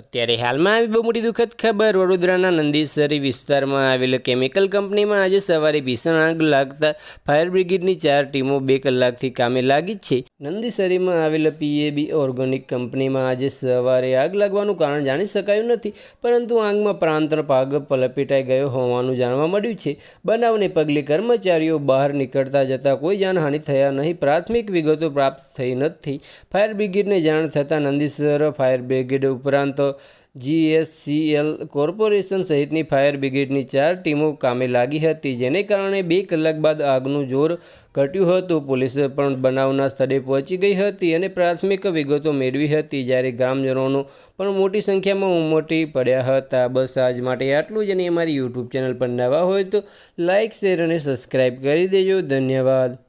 અત્યારે હાલમાં આવી બહુ મોટી દુઃખદ ખબર. વડોદરાના નંદીસરી વિસ્તારમાં આવેલ કેમિકલ કંપનીમાં આજે સવારે ભીષણ આગ લાગતા ફાયર બ્રિગેડની ચાર ટીમો બે કલાકથી કામે લાગી જ છે. નંદીસરીમાં આવેલ પીએબી ઓર્ગેનિક કંપનીમાં આજે સવારે આગ લાગવાનું કારણ જાણી શકાયું નથી, પરંતુ આગમાં પ્રાંતનો પાગ પલપેટાઈ ગયો હોવાનું જાણવા મળ્યું છે. બનાવને પગલે કર્મચારીઓ બહાર નીકળતા જતાં કોઈ જાનહાનિ થયા નહીં. પ્રાથમિક વિગતો પ્રાપ્ત થઈ નથી. ફાયર બ્રિગેડને જાણ થતાં નંદીસર ફાયર બ્રિગેડ ઉપરાંત જીએસસીએલ કોર્પોરેશન સહિતની ફાયર બ્રિગેડની ચાર ટીમો કામે લાગી હતી, જેને કારણે બે કલાક બાદ આગનું જોર ઘટ્યું હતું. પોલીસ પણ બનાવના સ્થળે પહોંચી ગઈ હતી અને પ્રાથમિક વિગતો મેળવી હતી, જ્યારે ગ્રામજનોનો પણ મોટી સંખ્યામાં ઉમટી પડ્યા હતા. બસ આજ માટે આટલું જ અને અમારી યુટ્યુબ ચેનલ પર નવા હોય તો લાઇક શેર અને સબસ્ક્રાઈબ કરી દેજો. ધન્યવાદ.